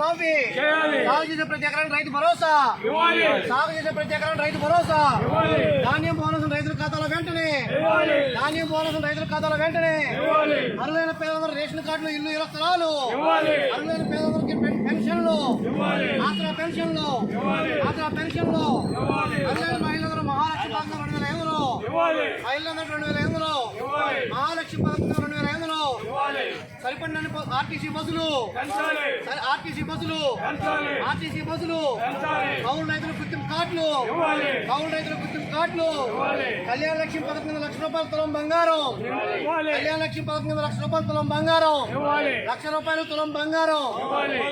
చేయాలి. సాగు చేసే ప్రతి ఎకరానికి రైతు భరోసా. సాగు చేసే ప్రతి ఎకరానికి రైతు భరోసా. ధాన్యం బోనస్ రైతుల ఖాతాలో వెంటనే. ధాన్యం బోనస్ రైతుల ఖాతాలో వెంటనే. అరులైన పేదలందరూ రేషన్ కార్డులు ఇల్లు ఇళ్ళ స్థలాలు. అరులైన పేదలందరికీ పెన్- పెన్షన్లు. ఆసరా పెన్షన్లు. ఆసరా పెన్షన్లు. అరులైన మహిళలందరూ మహాలక్ష్మి రెండు వేల ఐదులో. మహిళలందరూ రెండు వేల ఐదులో ఇవ్వాలి మహాలక్ష్మి పథకం రెండు వేల ఐదులో ఇవ్వాలి సరిపడిన ఆర్టీసీ బస్సులు. ఆర్టీసీ బస్సులు. ఆర్టీసీ బస్సులు. కౌలు రైతుల గుర్తింపు కార్డులు. కౌలు రైతుల కార్డులు కళ్యాణ లక్ష్మి పథకం కింద లక్ష రూపాయలు తులం బంగారం. కళ్యాణ లక్ష్మి పథకం కింద లక్ష రూపాయలు తులం బంగారం. లక్ష రూపాయలు తులం బంగారం.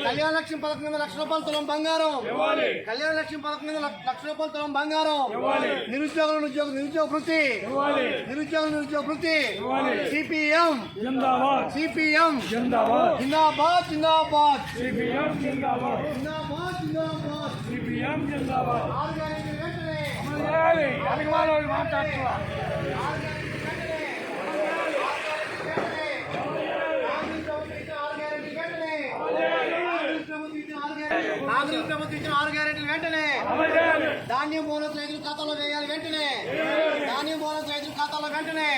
కళ్యాణ లక్ష్మి పథకం కింద లక్ష రూపాయలు తులం బంగారం. కళ్యాణ లక్ష్మి కింద లక్ష- రూపాయలు తులం బంగారం. నిరుద్యోగుల నిరుద్యోగ నిరుద్యోగ వృత్తి. ఇవ్వాలి. నిరుద్యోగ వృత్తి. సిపిఎం. జిందాబాద్. సిపిఎం. జిందాబాద్. జిందాబాద్ జిందాబాద్. సిపిఎం జిందాబాద్. జిందాబాద్ జిందాబాద్. సిపిఎం జిందాబాద్. ఆరు గ్యారెంటీలు వెంటనే చేయాలి అభిమానులు మాట్లాడుతున్నా కాంగ్రెస్ ప్రభుత్వం ఇచ్చిన ఆరు గ్యారెంటీలు వెంటనే అమలు చేయాలి ధాన్యం బోనస్ రైతుల ఖాతాలో వేయాలి వెంటనే. ధాన్యం బోనస్ రైతుల ఖాతాలో వెంటనే.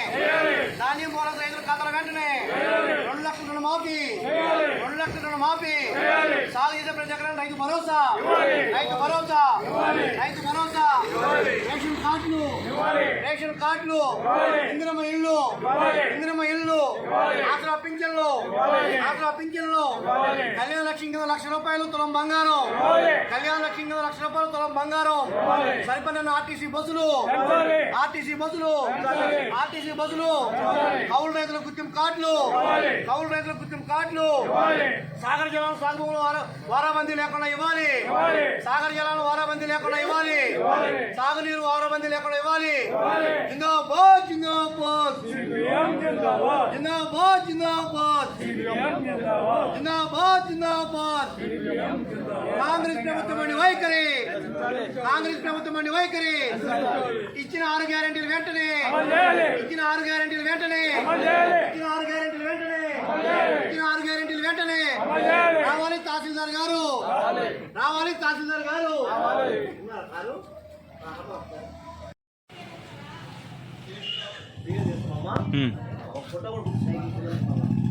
ధాన్యం బోనస్ రైతుల ఖాతాలో వెంటనే. రెండు లక్షల రుణ మాఫీ. రెండు లక్షల రుణ మాఫీ. సాగు చేసే ప్రతి ఎకరానికి రైతు భరోసా. రైతు భరోసా. రైతు భరోసా. రేషన్ కార్డులు. రేషన్ కార్డులు. ఇందిరమ్మ ఇల్లు. ఇందిరమ్మ ఇల్లు. ఆసరా పింఛన్లు. పింఛన్లు. కళ్యాణ లక్ష్మి కింద లక్ష రూపాయలు తులం బంగారం. కళ్యాణ లక్ష్మి కింద లక్ష రూపాయలు తులం బంగారం. సరిపడిన ఆర్టీసీ బస్సులు. ఆర్టీసీ బస్సులు. ఆర్టీసీ బస్సులు. కౌలు రైతుల గుర్తింపు కార్డులు. కౌలు రైతుల గుర్తింపు కార్డులు. సాగర్ జలాలు సాగుభూములు వార- వారాబందీ లేకుండా ఇవ్వాలి. సాగర్ జలాలు వారాబందీ లేకుండా ఇవ్వాలి. సాగునీరు వారాబందీ లేకుండా ఇవ్వాలి. జిందాబాద్. జిందాబాద్. జిందాబాద్ జిందాబాద్. జిందాబాద్. జిందాబాద్. జిందాబాద్ జిందాబాద్. కాంగ్రెస్ ప్రభుత్వం అండి వైఖరి. కాంగ్రెస్ ప్రభుత్వం అండి వైఖరి. ఇచ్చిన ఆరు గ్యారెంటీలు వెంటనే. ఇచ్చిన ఆరు గ్యారెంటీలు వెంటనే. ఇచ్చిన ఆరు గ్యారెంటీలు వెంటనే. ఇచ్చిన ఆరు గ్యారెంటీలు వెంటనే. రావాలి తహసీల్దార్ గారు. రావాలి. తహసీల్దార్ గారు? ఒక ఫోటో కూడా